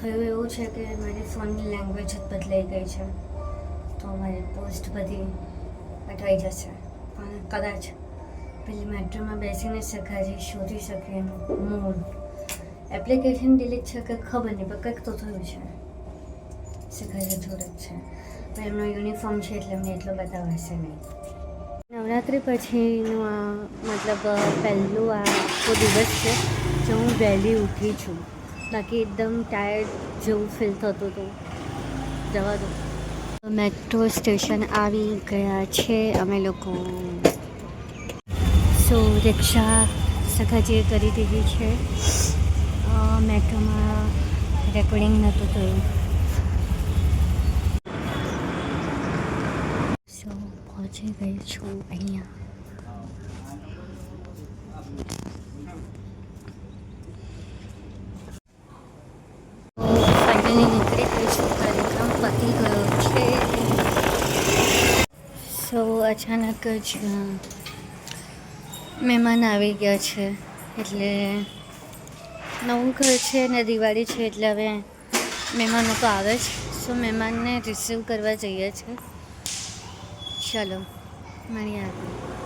થયું એવું છે કે મારી ફોનની લેંગ્વેજ જ બદલાઈ ગઈ છે. તો મારી પોસ્ટ બધી અટવાઈ જશે. પણ કદાચ પેલી મેટ્રોમાં બેસીને સખાજી શોધી શકે એનું મૂળ એપ્લિકેશન ડિલીટ છે કે ખબર નહીં, પણ કંઈક તો થયું છે. સગાજી જ છે. પણ એમનો યુનિફોર્મ છે એટલે એમને એટલો બતાવાશે નહીં. નવરાત્રિ પછીનું આ મતલબ પહેલું આ આખો દિવસ છે જે હું વહેલી ઉઠી છું. બાકી એકદમ ટાયર્ડ જેવું ફીલ થતું હતું. જવા દો. મેટ્રો સ્ટેશન આવી ગયા છે અમે લોકો. સો રિક્ષા સખાજીએ કરી દીધી છે. મેટ્રોમાં રેકોર્ડિંગ નહોતું થયું. સો પહોંચી ગઈ છું અહીંયા ફાઇનલી નીકળી ગઈ છું કાર્યક્રમ છે સો અચાનક જ મહેમાન આવી ગયા છે. એટલે નવું ઘર છે ને દિવાળી છે, એટલે હવે મહેમાનો તો આવે જ. સો મહેમાનને રિસીવ કરવા જઈએ છીએ ચલો મળી આગળ.